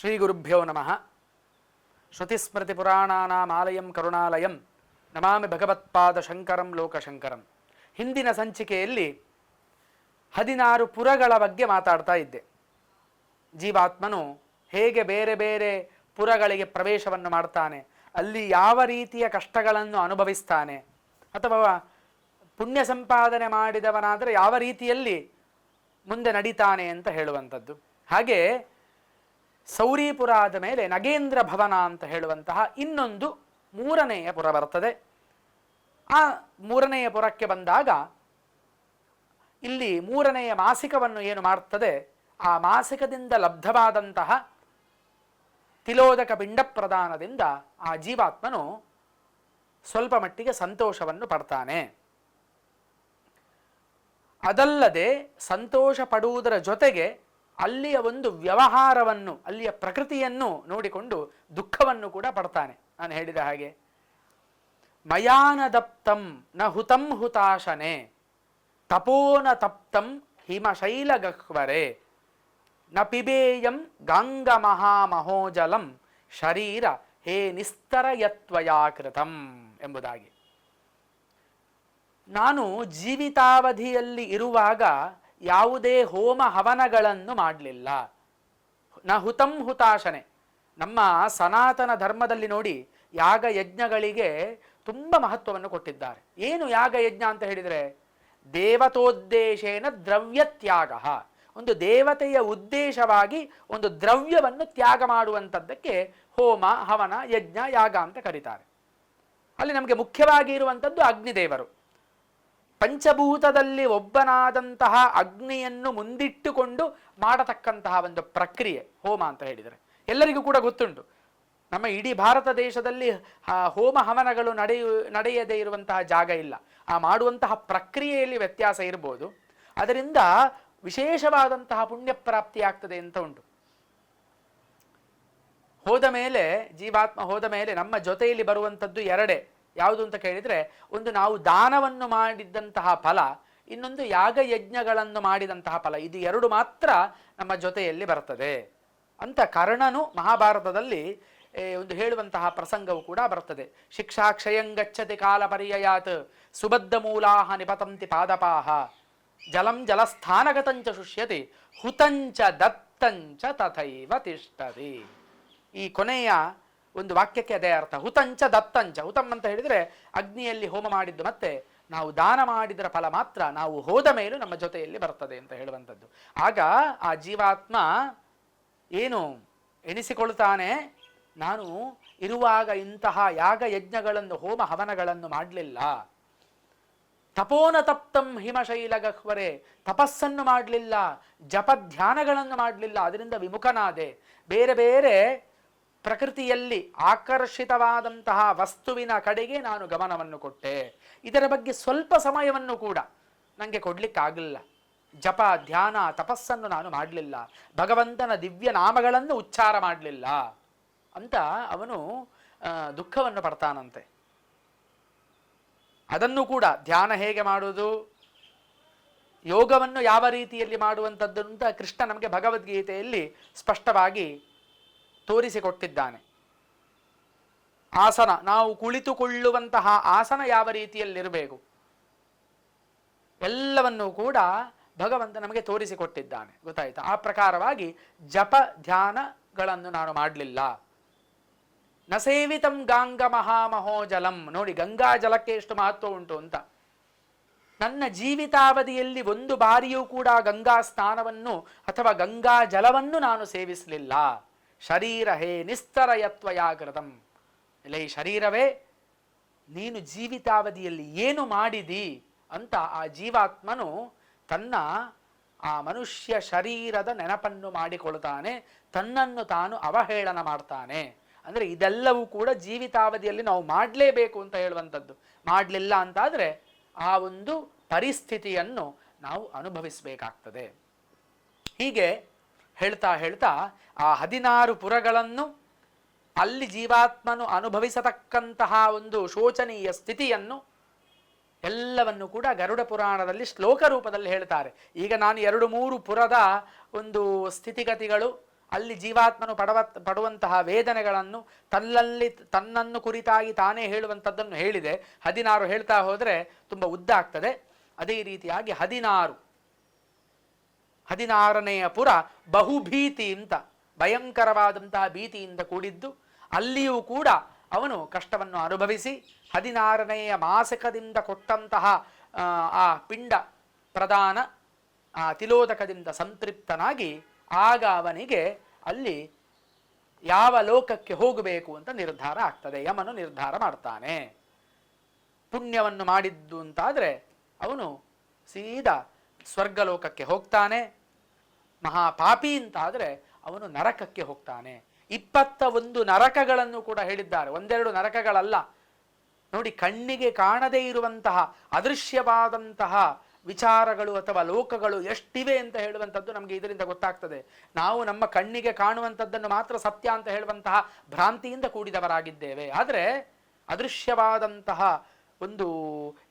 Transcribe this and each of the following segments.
ಶ್ರೀ ಗುರುಭ್ಯೋ ನಮಃ ಶ್ರುತಿಸ್ಮೃತಿಪುರಾಣಾನಾಮಾಲಯಂ ಕರುಣಾಲಯಂ ನಮಾಮಿ ಭಗವತ್ಪಾದ ಶಂಕರಂ ಲೋಕಶಂಕರಂ ಹಿಂದಿನ ಸಂಚಿಕೆಯಲ್ಲಿ ಹದಿನಾರು ಪುರಗಳ ಬಗ್ಗೆ ಮಾತಾಡ್ತಾ ಇದ್ದೆ. ಜೀವಾತ್ಮನು ಹೇಗೆ ಬೇರೆ ಬೇರೆ ಪುರಗಳಿಗೆ ಪ್ರವೇಶವನ್ನು ಮಾಡ್ತಾನೆ, ಅಲ್ಲಿ ಯಾವ ರೀತಿಯ ಕಷ್ಟಗಳನ್ನು ಅನುಭವಿಸ್ತಾನೆ, ಅಥವಾ ಪುಣ್ಯ ಸಂಪಾದನೆ ಮಾಡಿದವನಾದರೆ ಯಾವ ರೀತಿಯಲ್ಲಿ ಮುಂದೆ ನಡೀತಾನೆ ಅಂತ ಹೇಳುವಂಥದ್ದು. ಹಾಗೆ ಸೌರಿಪುರ ಆದ ಮೇಲೆ ನಗೇಂದ್ರ ಭವನ ಅಂತ ಹೇಳುವಂತಹ ಇನ್ನೊಂದು ಮೂರನೆಯ ಪುರ ಬರ್ತದೆ. ಆ ಮೂರನೆಯ ಪುರಕ್ಕೆ ಬಂದಾಗ ಇಲ್ಲಿ ಮೂರನೆಯ ಮಾಸಿಕವನ್ನು ಏನು ಮಾಡ್ತದೆ? ಆ ಮಾಸಿಕದಿಂದ ಲಬ್ಧವಾದಂತಹ ತಿಲೋದಕ ಪಿಂಡ ಪ್ರದಾನದಿಂದ ಆ ಜೀವಾತ್ಮನು ಸ್ವಲ್ಪ ಮಟ್ಟಿಗೆ ಸಂತೋಷವನ್ನು ಪಡ್ತಾನೆ. ಅದಲ್ಲದೆ ಸಂತೋಷ ಪಡುವುದರ ಜೊತೆಗೆ ಅಲ್ಲಿಯ ಒಂದು ವ್ಯವಹಾರವನ್ನು, ಅಲ್ಲಿಯ ಪ್ರಕೃತಿಯನ್ನು ನೋಡಿಕೊಂಡು ದುಃಖವನ್ನು ಕೂಡ ಪಡ್ತಾನೆ. ನಾನು ಹೇಳಿದ ಹಾಗೆ, ಮಯಾನದಪ್ತಂ ನ ಹುತಂ ಹುತಾಶನೆ, ತಪೋನ ತಪ್ತಂ ಹಿಮಶೈಲಗಹ್ವರೆ, ನ ಪಿಬೇಯಂ ಗಂಗ ಮಹಾಮಹೋಜಲಂ ಶರೀರ ಹೇ ನಿಸ್ತರಯತ್ವಯಾಕೃತಂ ಎಂಬುದಾಗಿ. ನಾನು ಜೀವಿತಾವಧಿಯಲ್ಲಿ ಇರುವಾಗ ಯಾವುದೇ ಹೋಮ ಹವನಗಳನ್ನು ಮಾಡಲಿಲ್ಲ. ನ ಹುತಂ ಹುತಾಶನೆ. ನಮ್ಮ ಸನಾತನ ಧರ್ಮದಲ್ಲಿ ನೋಡಿ ಯಾಗ ಯಜ್ಞಗಳಿಗೆ ತುಂಬ ಮಹತ್ವವನ್ನು ಕೊಟ್ಟಿದ್ದಾರೆ. ಏನು ಯಾಗ ಯಜ್ಞ ಅಂತ ಹೇಳಿದರೆ ದೇವತೋದ್ದೇಶೇನ ದ್ರವ್ಯ ತ್ಯಾಗ ಒಂದು ದೇವತೆಯ ಉದ್ದೇಶವಾಗಿ ಒಂದು ದ್ರವ್ಯವನ್ನು ತ್ಯಾಗ ಮಾಡುವಂಥದ್ದಕ್ಕೆ ಹೋಮ, ಹವನ, ಯಜ್ಞ, ಯಾಗ ಅಂತ ಕರೀತಾರೆ. ಅಲ್ಲಿ ನಮಗೆ ಮುಖ್ಯವಾಗಿ ಇರುವಂಥದ್ದು ಅಗ್ನಿದೇವರು. ಪಂಚಭೂತದಲ್ಲಿ ಒಬ್ಬನಾದಂತಹ ಅಗ್ನಿಯನ್ನು ಮುಂದಿಟ್ಟುಕೊಂಡು ಮಾಡತಕ್ಕಂತಹ ಒಂದು ಪ್ರಕ್ರಿಯೆ, ಹೋಮ ಅಂತ ಹೇಳಿದರೆ. ಎಲ್ಲರಿಗೂ ಕೂಡ ಗೊತ್ತುಂಟು. ನಮ್ಮ ಇಡೀ ಭಾರತ ದೇಶದಲ್ಲಿ ಹೋಮ ಹವನಗಳು ನಡೆಯು, ನಡೆಯದೇ ಇರುವಂತಹ ಜಾಗ ಇಲ್ಲ. ಆ ಮಾಡುವಂತಹ ಪ್ರಕ್ರಿಯೆಯಲ್ಲಿ ವ್ಯತ್ಯಾಸ ಇರ್ಬೋದು. ಅದರಿಂದ ವಿಶೇಷವಾದಂತಹ ಪುಣ್ಯ ಪ್ರಾಪ್ತಿ ಆಗ್ತದೆ ಅಂತ ಉಂಟು. ಹೋದ ಮೇಲೆ, ಜೀವಾತ್ಮ ಹೋದ ಮೇಲೆ ನಮ್ಮ ಜೊತೆಯಲ್ಲಿ ಬರುವಂಥದ್ದು ಎರಡೇ. ಯಾವುದು ಅಂತ ಕೇಳಿದರೆ, ಒಂದು ನಾವು ದಾನವನ್ನು ಮಾಡಿದ್ದಂತಹ ಫಲ, ಇನ್ನೊಂದು ಯಾಗ ಯಜ್ಞಗಳನ್ನು ಮಾಡಿದಂತಹ ಫಲ, ಇದು ಎರಡು ಮಾತ್ರ ನಮ್ಮ ಜೊತೆಯಲ್ಲಿ ಬರ್ತದೆ. ಅಂತ ಕರ್ಣನು ಮಹಾಭಾರತದಲ್ಲಿ ಒಂದು ಹೇಳುವಂತಹ ಪ್ರಸಂಗವು ಕೂಡ ಬರ್ತದೆ. ಶಿಕ್ಷಾ ಕ್ಷಯಂಗಚ್ಚತಿ ಕಾಲ ಪರ್ಯಯಾತ್, ಸುಬದ್ಧ ಮೂಲಾಹ ನಿಪತಂತಿ ಪಾದಪಾಹ, ಜಲಂ ಜಲಸ್ಥಾನಗತಂಚ ಶುಷ್ಯತಿ, ಹುತಂಚ ದತ್ತಂಚ ತಥೈವ ತಿಷ್ಟತಿ. ಈ ಕೊನೆಯ ಒಂದು ವಾಕ್ಯಕ್ಕೆ ಅದೇ ಅರ್ಥ. ಹುತಂಚ ದತ್ತಂಚ. ಹುತಂ ಅಂತ ಹೇಳಿದರೆ ಅಗ್ನಿಯಲ್ಲಿ ಹೋಮ ಮಾಡಿದ್ದು ಮತ್ತೆ ನಾವು ದಾನ ಮಾಡಿದರ ಫಲ ಮಾತ್ರ ನಾವು ಹೋದ ಮೇಲೂ ನಮ್ಮ ಜೊತೆಯಲ್ಲಿ ಬರ್ತದೆ ಅಂತ ಹೇಳುವಂಥದ್ದು. ಆಗ ಆ ಜೀವಾತ್ಮ ಏನು ಎನಿಸಿಕೊಳ್ತಾನೆ, ನಾನು ಇರುವಾಗ ಇಂತಹ ಯಾಗ ಯಜ್ಞಗಳನ್ನು, ಹೋಮ ಹವನಗಳನ್ನು ಮಾಡಲಿಲ್ಲ. ತಪೋನ ತಪ್ತಂ ಹಿಮಶೈಲಗಹ್ವರೆ ತಪಸ್ಸನ್ನು ಮಾಡಲಿಲ್ಲ, ಜಪ ಧ್ಯಾನಗಳನ್ನು ಮಾಡಲಿಲ್ಲ, ಅದರಿಂದ ವಿಮುಖನಾದೆ. ಬೇರೆ ಬೇರೆ ಪ್ರಕೃತಿಯಲ್ಲಿ ಆಕರ್ಷಿತವಾದಂತಹ ವಸ್ತುವಿನ ಕಡೆಗೆ ನಾನು ಗಮನವನ್ನು ಕೊಟ್ಟೆ. ಇದರ ಬಗ್ಗೆ ಸ್ವಲ್ಪ ಸಮಯವನ್ನು ಕೂಡ ನನಗೆ ಕೊಡಲಿಕ್ಕಾಗಲಿಲ್ಲ ಜಪ, ಧ್ಯಾನ, ತಪಸ್ಸನ್ನು ನಾನು ಮಾಡಲಿಲ್ಲ. ಭಗವಂತನ ದಿವ್ಯ ನಾಮಗಳನ್ನು ಉಚ್ಚಾರ ಮಾಡಲಿಲ್ಲ ಅಂತ ಅವನು ದುಃಖವನ್ನು ಪಡ್ತಾನಂತೆ. ಅದನ್ನು ಕೂಡ ಧ್ಯಾನ ಹೇಗೆ ಮಾಡುವುದು ಯೋಗವನ್ನು ಯಾವ ರೀತಿಯಲ್ಲಿ ಮಾಡುವಂಥದ್ದು ಅಂತ ಕೃಷ್ಣ ನಮಗೆ ಭಗವದ್ಗೀತೆಯಲ್ಲಿ ಸ್ಪಷ್ಟವಾಗಿ ತೋರಿಸಿಕೊಟ್ಟಿದ್ದಾನೆ. ಆಸನ, ನಾವು ಕುಳಿತುಕೊಳ್ಳುವಂತಹ ಆಸನ ಯಾವ ರೀತಿಯಲ್ಲಿರಬೇಕು? ಎಲ್ಲವನ್ನೂ ಕೂಡ ಭಗವಂತ ನಮಗೆ ತೋರಿಸಿಕೊಟ್ಟಿದ್ದಾನೆ. ಗೊತ್ತಾಯ್ತಾ? ಆ ಪ್ರಕಾರವಾಗಿ ಜಪ ಧ್ಯಾನಗಳನ್ನು ನಾನು ಮಾಡಲಿಲ್ಲ. ನ ಸೇವಿತಂ ಗಾಂಗ ಮಹಾಮಹೋಜಲಂ. ನೋಡಿ, ಗಂಗಾ ಜಲಕ್ಕೆ ಎಷ್ಟು ಮಹತ್ವ ಉಂಟು ಅಂತ. ನನ್ನ ಜೀವಿತಾವಧಿಯಲ್ಲಿ ಒಂದು ಬಾರಿಯೂ ಕೂಡ ಗಂಗಾ ಸ್ನಾನವನ್ನು ಅಥವಾ ಗಂಗಾ ಜಲವನ್ನು ನಾನು ಸೇವಿಸಲಿಲ್ಲ. ಶರೀರ ಹೇ ನಿಸ್ತರಯತ್ವಯಾಗೃತಂ ಇಲ್ಲ ಈ ಶರೀರವೇ, ನೀನು ಜೀವಿತಾವಧಿಯಲ್ಲಿ ಏನು ಮಾಡಿದಿ ಅಂತ ಆ ಜೀವಾತ್ಮನು ತನ್ನ ಆ ಮನುಷ್ಯ ಶರೀರದ ನೆನಪನ್ನು ಮಾಡಿಕೊಳ್ತಾನೆ ತನ್ನನ್ನು ತಾನು ಅವಹೇಳನ ಮಾಡ್ತಾನೆ. ಅಂದರೆ ಇದೆಲ್ಲವೂ ಕೂಡ ಜೀವಿತಾವಧಿಯಲ್ಲಿ ನಾವು ಮಾಡಲೇಬೇಕು ಅಂತ ಹೇಳುವಂಥದ್ದು. ಮಾಡಲಿಲ್ಲ ಅಂತಾದರೆ ಆ ಒಂದು ಪರಿಸ್ಥಿತಿಯನ್ನು ನಾವು ಅನುಭವಿಸಬೇಕಾಗ್ತದೆ. ಹೀಗೆ ಹೇಳ್ತಾ ಹೇಳ್ತಾ ಆ ಹದಿನಾರು ಪುರಗಳನ್ನು ಅಲ್ಲಿ ಜೀವಾತ್ಮನು ಅನುಭವಿಸತಕ್ಕಂತಹ ಒಂದು ಶೋಚನೀಯ ಸ್ಥಿತಿಯನ್ನು ಎಲ್ಲವನ್ನು ಕೂಡ ಗರುಡ ಪುರಾಣದಲ್ಲಿ ಶ್ಲೋಕ ರೂಪದಲ್ಲಿ ಹೇಳ್ತಾರೆ. ಈಗ ನಾನು ಎರಡು ಮೂರು ಪುರದ ಒಂದು ಸ್ಥಿತಿಗತಿಗಳು, ಅಲ್ಲಿ ಜೀವಾತ್ಮನು ಪಡವ, ಪಡುವಂತಹ ವೇದನೆಗಳನ್ನು ತನ್ನಲ್ಲಿ, ತನ್ನನ್ನು ಕುರಿತಾಗಿ ತಾನೇ ಹೇಳುವಂಥದ್ದನ್ನು ಹೇಳಿದೆ. ಹದಿನಾರು ಹೇಳ್ತಾ ಹೋದರೆ ತುಂಬ ಉದ್ದ ಆಗ್ತದೆ. ಅದೇ ರೀತಿಯಾಗಿ ಹದಿನಾರು ಹದಿನಾರನೆಯ ಪುರ ಬಹುಭೀತಿ ಅಂತ ಭಯಂಕರವಾದಂತಹ ಭೀತಿಯಿಂದ ಕೂಡಿದ್ದು ಅಲ್ಲಿಯೂ ಕೂಡ ಅವನು ಕಷ್ಟವನ್ನು ಅನುಭವಿಸಿ ಹದಿನಾರನೆಯ ಮಾಸಕದಿಂದ ಕೊಟ್ಟಂತಹ ಆ, ಪಿಂಡ ಪ್ರದಾನ ಆ ತಿಲೋದಕದಿಂದ ಸಂತೃಪ್ತನಾಗಿ ಆಗ ಅವನಿಗೆ ಅಲ್ಲಿ ಯಾವ ಲೋಕಕ್ಕೆ ಹೋಗಬೇಕು ಅಂತ ನಿರ್ಧಾರ ಆಗ್ತದೆ ಯಮನು ನಿರ್ಧಾರ ಮಾಡ್ತಾನೆ. ಪುಣ್ಯವನ್ನು ಮಾಡಿದ್ದು ಅಂತಾದರೆ ಅವನು ಸೀದಾ ಸ್ವರ್ಗಲೋಕಕ್ಕೆ ಹೋಗ್ತಾನೆ ಮಹಾಪಾಪಿ ಅಂತಾದರೆ ಅವನು ನರಕಕ್ಕೆ ಹೋಗ್ತಾನೆ. ಇಪ್ಪತ್ತ ಒಂದು ನರಕಗಳನ್ನು ಕೂಡ ಹೇಳಿದ್ದಾರೆ. ಒಂದೆರಡು ನರಕಗಳಲ್ಲ. ನೋಡಿ, ಕಣ್ಣಿಗೆ ಕಾಣದೇ ಇರುವಂತಹ ಅದೃಶ್ಯವಾದಂತಹ ವಿಚಾರಗಳು ಅಥವಾ ಲೋಕಗಳು ಎಷ್ಟಿವೆ ಅಂತ ಹೇಳುವಂಥದ್ದು ನಮಗೆ ಇದರಿಂದ ಗೊತ್ತಾಗ್ತದೆ. ನಾವು ನಮ್ಮ ಕಣ್ಣಿಗೆ ಕಾಣುವಂಥದ್ದನ್ನು ಮಾತ್ರ ಸತ್ಯ ಅಂತ ಹೇಳುವಂತಹ ಭ್ರಾಂತಿಯಿಂದ ಕೂಡಿದವರಾಗಿದ್ದೇವೆ. ಆದರೆ ಅದೃಶ್ಯವಾದಂತಹ ಒಂದು,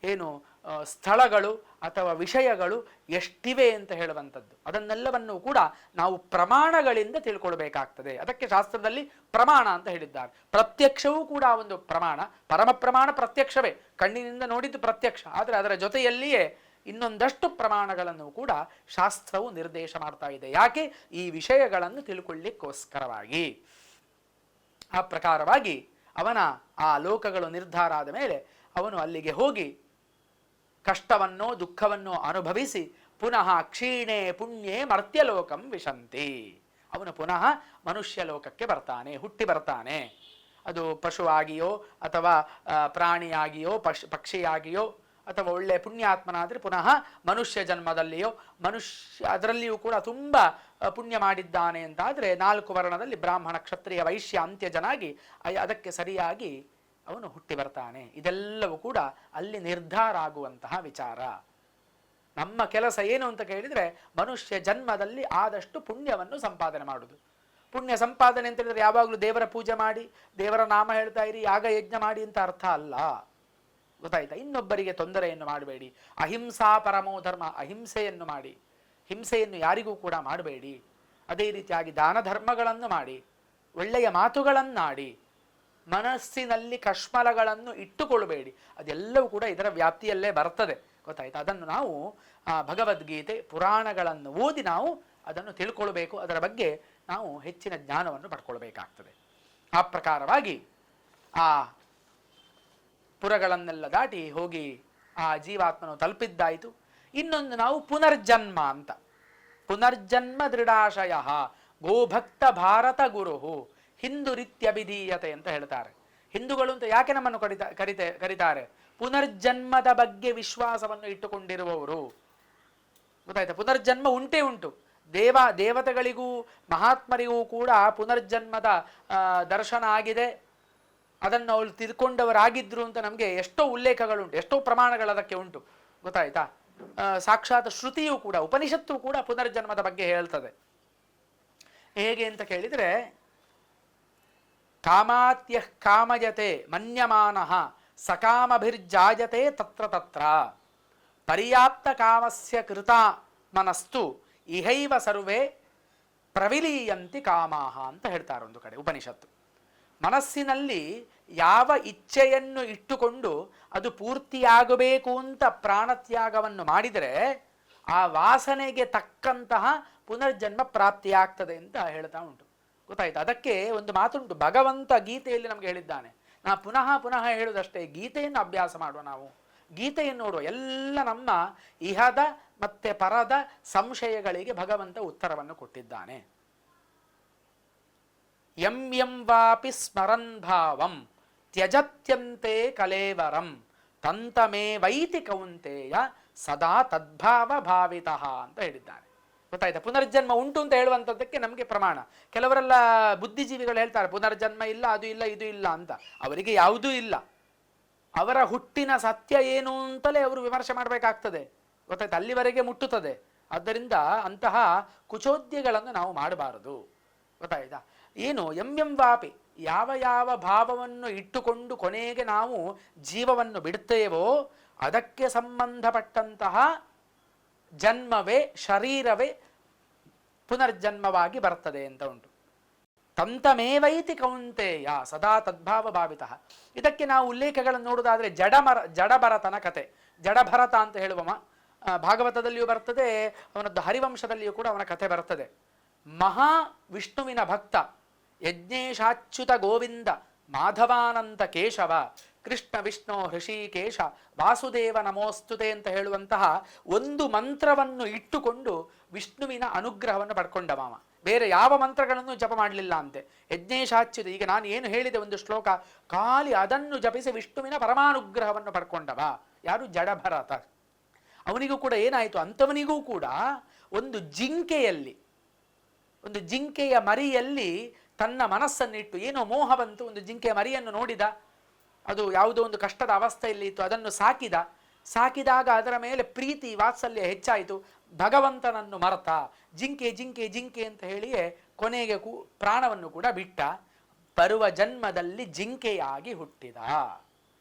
ಏನು ಸ್ಥಳಗಳು ಅಥವಾ ವಿಷಯಗಳು ಎಷ್ಟಿವೆ ಅಂತ ಹೇಳುವಂಥದ್ದು. ಅದನ್ನೆಲ್ಲವನ್ನು ಕೂಡ ನಾವು ಪ್ರಮಾಣಗಳಿಂದ ತಿಳ್ಕೊಳ್ಬೇಕಾಗ್ತದೆ. ಅದಕ್ಕೆ ಶಾಸ್ತ್ರದಲ್ಲಿ ಪ್ರಮಾಣ ಅಂತ ಹೇಳಿದ್ದಾರೆ. ಪ್ರತ್ಯಕ್ಷವೂ ಕೂಡ ಒಂದು ಪ್ರಮಾಣ. ಪರಮ ಪ್ರಮಾಣ ಪ್ರತ್ಯಕ್ಷವೇ. ಕಣ್ಣಿನಿಂದ ನೋಡಿದ್ದು ಪ್ರತ್ಯಕ್ಷ. ಆದರೆ ಅದರ ಜೊತೆಯಲ್ಲಿಯೇ ಇನ್ನೊಂದಷ್ಟು ಪ್ರಮಾಣಗಳನ್ನು ಕೂಡ ಶಾಸ್ತ್ರವು ನಿರ್ದೇಶ ಮಾಡ್ತಾ ಇದೆ. ಯಾಕೆ? ಈ ವಿಷಯಗಳನ್ನು ತಿಳ್ಕೊಳ್ಳಿಕ್ಕೋಸ್ಕರವಾಗಿ. ಆ ಪ್ರಕಾರವಾಗಿ ಅವನ ಆ ಲೋಕಗಳು ನಿರ್ಧಾರ ಆದ ಮೇಲೆ ಅವನು ಅಲ್ಲಿಗೆ ಹೋಗಿ ಕಷ್ಟವನ್ನೋ ದುಃಖವನ್ನೋ ಅನುಭವಿಸಿ ಪುನಃ ಕ್ಷೀಣೆ ಪುಣ್ಯೆ ಮರ್ತ್ಯಲೋಕಂ ವಿಶಂತಿ. ಅವನು ಪುನಃ ಮನುಷ್ಯ ಲೋಕಕ್ಕೆ ಬರ್ತಾನೆ, ಹುಟ್ಟಿ ಬರ್ತಾನೆ. ಅದು ಪಶುವಾಗಿಯೋ ಅಥವಾ ಪ್ರಾಣಿಯಾಗಿಯೋ ಪಶ್, ಪಕ್ಷಿಯಾಗಿಯೋ ಅಥವಾ ಒಳ್ಳೆ ಪುಣ್ಯಾತ್ಮನಾದರೆ ಪುನಃ ಮನುಷ್ಯ ಜನ್ಮದಲ್ಲಿಯೋ, ಮನುಷ್ಯ ಅದರಲ್ಲಿಯೂ ಕೂಡ ತುಂಬ ಪುಣ್ಯ ಮಾಡಿದ್ದಾನೆ ಅಂತಾದರೆ ನಾಲ್ಕು ವರ್ಣದಲ್ಲಿ ಬ್ರಾಹ್ಮಣ ಕ್ಷತ್ರಿಯ ವೈಶ್ಯ ಅಂತ್ಯಜನಾಗಿ ಅದಕ್ಕೆ ಸರಿಯಾಗಿ ಅವನು ಹುಟ್ಟಿ ಬರ್ತಾನೆ. ಇದೆಲ್ಲವೂ ಕೂಡ ಅಲ್ಲಿ ನಿರ್ಧಾರ ಆಗುವಂತಹ ವಿಚಾರ. ನಮ್ಮ ಕೆಲಸ ಏನು ಅಂತ ಕೇಳಿದರೆ ಮನುಷ್ಯ ಜನ್ಮದಲ್ಲಿ ಆದಷ್ಟು ಪುಣ್ಯವನ್ನು ಸಂಪಾದನೆ ಮಾಡುವುದು ಪುಣ್ಯ ಸಂಪಾದನೆ ಅಂತ ಹೇಳಿದ್ರೆ ಯಾವಾಗಲೂ ದೇವರ ಪೂಜೆ ಮಾಡಿ, ದೇವರ ನಾಮ ಹೇಳ್ತಾ ಇರಿ, ಯಾಗ ಯಜ್ಞ ಮಾಡಿ ಅಂತ ಅರ್ಥ ಅಲ್ಲ. ಗೊತ್ತಾಯ್ತಾ? ಇನ್ನೊಬ್ಬರಿಗೆ ತೊಂದರೆಯನ್ನು ಮಾಡಬೇಡಿ. ಅಹಿಂಸಾ ಪರಮೋ ಧರ್ಮ, ಅಹಿಂಸೆಯನ್ನು ಮಾಡಿ. ಹಿಂಸೆಯನ್ನು ಯಾರಿಗೂ ಕೂಡ ಮಾಡಬೇಡಿ. ಅದೇ ರೀತಿಯಾಗಿ ದಾನ ಧರ್ಮಗಳನ್ನು ಮಾಡಿ. ಒಳ್ಳೆಯ ಮಾತುಗಳನ್ನಾಡಿ. ಮನಸ್ಸಿನಲ್ಲಿ ಕಶ್ಮಲಗಳನ್ನು ಇಟ್ಟುಕೊಳ್ಳಬೇಡಿ. ಅದೆಲ್ಲವೂ ಕೂಡ ಇದರ ವ್ಯಾಪ್ತಿಯಲ್ಲೇ ಬರ್ತದೆ. ಗೊತ್ತಾಯ್ತು? ಅದನ್ನು ನಾವು ಆ, ಭಗವದ್ಗೀತೆ ಪುರಾಣಗಳನ್ನು ಓದಿ ನಾವು ಅದನ್ನು ತಿಳ್ಕೊಳ್ಬೇಕು. ಅದರ ಬಗ್ಗೆ ನಾವು ಹೆಚ್ಚಿನ ಜ್ಞಾನವನ್ನು ಪಡ್ಕೊಳ್ಬೇಕಾಗ್ತದೆ. ಆ ಪ್ರಕಾರವಾಗಿ ಆ ಪುರಗಳನ್ನೆಲ್ಲ ದಾಟಿ ಹೋಗಿ ಆ ಜೀವಾತ್ಮನು ತಲುಪಿದ್ದಾಯಿತು. ಇನ್ನೊಂದು ನಾವು ಪುನರ್ಜನ್ಮ ಅಂತ. ಪುನರ್ಜನ್ಮ ದೃಢಾಶಯ ಗೋಭಕ್ತ ಭಾರತ ಗುರುಹು. ಹಿಂದು ರೀತ್ಯಭಿಧೀಯತೆ ಅಂತ ಹೇಳ್ತಾರೆ. ಹಿಂದೂಗಳು ಅಂತ ಯಾಕೆ ನಮ್ಮನ್ನು ಕರಿತಾ ಕರಿತೆ, ಕರೀತಾರೆ? ಪುನರ್ಜನ್ಮದ ಬಗ್ಗೆ ವಿಶ್ವಾಸವನ್ನು ಇಟ್ಟುಕೊಂಡಿರುವವರು. ಗೊತ್ತಾಯ್ತಾ? ಪುನರ್ಜನ್ಮ ಉಂಟೇ ಉಂಟು. ದೇವ, ದೇವತೆಗಳಿಗೂ, ಮಹಾತ್ಮರಿಗೂ ಕೂಡ ಪುನರ್ಜನ್ಮದ ದರ್ಶನ ಆಗಿದೆ. ಅದನ್ನು ಅವಳು ತಿಳ್ಕೊಂಡವರಾಗಿದ್ರು ಅಂತ ನಮಗೆ ಎಷ್ಟೋ ಉಲ್ಲೇಖಗಳುಂಟು, ಎಷ್ಟೋ ಪ್ರಮಾಣಗಳು ಅದಕ್ಕೆ ಉಂಟು. ಗೊತ್ತಾಯ್ತಾ? ಸಾಕ್ಷಾತ್ ಶ್ರುತಿಯೂ ಕೂಡ, ಉಪನಿಷತ್ತು ಕೂಡ ಪುನರ್ಜನ್ಮದ ಬಗ್ಗೆ ಹೇಳ್ತದೆ. ಹೇಗೆ ಅಂತ ಕೇಳಿದರೆ ಕಾಮಾತ್ಯ ಕಾಮಯತೆ ಮನ್ಯಮಾನಃ ಸಕಾಮಭಿರ್ಜಾಯತೆ ತತ್ರ ತತ್ರ. ಪರ್ಯಾಪ್ತ ಕಾಮಸ್ಯ ಕೃತ ಮನಸ್ತು ಇಹೈವ ಸರ್ವೇ ಪ್ರವಿಲೀಯಂತಿ ಕಾಮಾಹ ಅಂತ ಹೇಳ್ತಾರೆ ಒಂದು ಕಡೆ ಉಪನಿಷತ್ತು. ಮನಸ್ಸಿನಲ್ಲಿ ಯಾವ ಇಚ್ಛೆಯನ್ನು ಇಟ್ಟುಕೊಂಡು ಅದು ಪೂರ್ತಿಯಾಗಬೇಕು ಅಂತ ಪ್ರಾಣತ್ಯಾಗವನ್ನು ಮಾಡಿದರೆ ಆ ವಾಸನೆಗೆ ತಕ್ಕಂತಹ ಪುನರ್ಜನ್ಮ ಪ್ರಾಪ್ತಿಯಾಗ್ತದೆ ಅಂತ ಹೇಳ್ತಾ ಉಂಟು. ಗೊತ್ತಾಯ್ತು. ಅದಕ್ಕೆ ಒಂದು ಮಾತುಂಟು. ಭಗವಂತ ಗೀತೆಯಲ್ಲಿ ನಮಗೆ ಹೇಳಿದ್ದಾನೆ. ನಾ ಪುನಃ ಪುನಃ ಹೇಳುವುದಷ್ಟೇ ಗೀತೆಯನ್ನು ಅಭ್ಯಾಸ ಮಾಡುವ ನಾವು. ಗೀತೆಯನ್ನು ನೋಡುವ ಎಲ್ಲ ನಮ್ಮ ಇಹದ ಮತ್ತೆ ಪರದ ಸಂಶಯಗಳಿಗೆ ಭಗವಂತ ಉತ್ತರವನ್ನು ಕೊಟ್ಟಿದ್ದಾನೆ. ಎಂ ಎಂ ವಾಪಿ ಸ್ಮರನ್ ಭಾವಂ, ತ್ಯಜತ್ಯಂತೆ ಕಲೇವರಂ, ತಂತಮೇ ವೈತಿ ಕೌಂತೆಯ ಸದಾ ತದ್ಭಾವ ಭಾವಿತಃ ಅಂತ ಹೇಳಿದ್ದಾನೆ. ಗೊತ್ತಾಯ್ತಾ? ಪುನರ್ಜನ್ಮ ಉಂಟು ಅಂತ ಹೇಳುವಂಥದ್ದಕ್ಕೆ ನಮಗೆ ಪ್ರಮಾಣ. ಕೆಲವರೆಲ್ಲ ಬುದ್ಧಿಜೀವಿಗಳು ಹೇಳ್ತಾರೆ, ಪುನರ್ಜನ್ಮ ಇಲ್ಲ, ಅದು ಇಲ್ಲ, ಇದು ಇಲ್ಲ ಅಂತ. ಅವರಿಗೆ ಯಾವುದೂ ಇಲ್ಲ. ಅವರ ಹುಟ್ಟಿನ ಸತ್ಯ ಏನು ಅಂತಲೇ ಅವರು ವಿಮರ್ಶೆ ಮಾಡಬೇಕಾಗ್ತದೆ. ಗೊತ್ತಾಯ್ತು? ಅಲ್ಲಿವರೆಗೆ ಮುಟ್ಟುತ್ತದೆ. ಆದ್ದರಿಂದ ಅಂತಹ ಕುಚೋದ್ಯಗಳನ್ನು ನಾವು ಮಾಡಬಾರದು. ಗೊತ್ತಾಯ್ತಾ? ಏನು? ಎಂ ಎಂ ವಾಪಿ. ಯಾವ ಯಾವ ಭಾವವನ್ನು ಇಟ್ಟುಕೊಂಡು ಕೊನೆಗೆ ನಾವು ಜೀವವನ್ನು ಬಿಡುತ್ತೇವೋ ಅದಕ್ಕೆ ಸಂಬಂಧಪಟ್ಟಂತಹ ಜನ್ಮವೇ, ಶರೀರವೇ ಪುನರ್ಜನ್ಮವಾಗಿ ಬರ್ತದೆ ಅಂತ ಉಂಟು. ತಂತಮೇವೈತಿ ಕೌಂತೆಯ, ಸದಾ ತದ್ಭಾವ ಭಾವಿತ ಇದಕ್ಕೆ ನಾವು ಉಲ್ಲೇಖಗಳನ್ನು ನೋಡುವುದಾದ್ರೆ ಜಡಮರ, ಜಡಭರತನ ಕತೆ. ಜಡಭರತ ಅಂತ ಹೇಳುವ ಭಾಗವತದಲ್ಲಿಯೂ ಬರ್ತದೆ, ಅವನದ್ದು ಹರಿವಂಶದಲ್ಲಿಯೂ ಕೂಡ ಅವನ ಕಥೆ ಬರ್ತದೆ. ಮಹಾ ವಿಷ್ಣುವಿನ ಭಕ್ತ, ಯಜ್ಞೇಶಾಚ್ಯುತ ಗೋವಿಂದ ಮಾಧವಾನಂತ ಕೇಶವ ಕೃಷ್ಣ ವಿಷ್ಣು ಹೃಷಿಕೇಶ, ವಾಸುದೇವ ನಮೋಸ್ತುತೆ ಅಂತ ಹೇಳುವಂತಹ ಒಂದು ಮಂತ್ರವನ್ನು ಇಟ್ಟುಕೊಂಡು ವಿಷ್ಣುವಿನ ಅನುಗ್ರಹವನ್ನು ಪಡ್ಕೊಂಡವ ಬೇರೆ ಯಾವ ಮಂತ್ರಗಳನ್ನು ಜಪ ಮಾಡಲಿಲ್ಲ ಅಂತೆ. ಯಜ್ಞೇಶಾಚ್ಯುತ, ಈಗ ನಾನು ಏನು ಹೇಳಿದೆ ಒಂದು ಶ್ಲೋಕ, ಖಾಲಿ ಅದನ್ನು ಜಪಿಸಿ ವಿಷ್ಣುವಿನ ಪರಮಾನುಗ್ರಹವನ್ನು ಪಡ್ಕೊಂಡವ ಯಾರು? ಜಡಭರತ. ಅವನಿಗೂ ಕೂಡ ಏನಾಯಿತು? ಅಂಥವನಿಗೂ ಕೂಡ ಒಂದು ಜಿಂಕೆಯಲ್ಲಿ, ಒಂದು ಜಿಂಕೆಯ ಮರಿಯಲ್ಲಿ ತನ್ನ ಮನಸ್ಸನ್ನಿಟ್ಟು, ಏನೋ ಮೋಹ ಬಂತು, ಒಂದು ಜಿಂಕೆಯ ಮರಿಯನ್ನು ನೋಡಿದ. ಅದು ಯಾವುದೋ ಒಂದು ಕಷ್ಟದ ಅವಸ್ಥೆಯಲ್ಲಿ ಇತ್ತು, ಅದನ್ನು ಸಾಕಿದ. ಸಾಕಿದಾಗ ಅದರ ಮೇಲೆ ಪ್ರೀತಿ, ವಾತ್ಸಲ್ಯ ಹೆಚ್ಚಾಯಿತು. ಭಗವಂತನನ್ನು ಮರೆತ, ಜಿಂಕೆ ಜಿಂಕೆ ಜಿಂಕೆ ಅಂತ ಹೇಳಿಯೇ ಕೊನೆಗೆ ಕೂ, ಪ್ರಾಣವನ್ನು ಕೂಡ ಬಿಟ್ಟ. ಬರುವ ಜನ್ಮದಲ್ಲಿ ಜಿಂಕೆಯಾಗಿ ಹುಟ್ಟಿದ.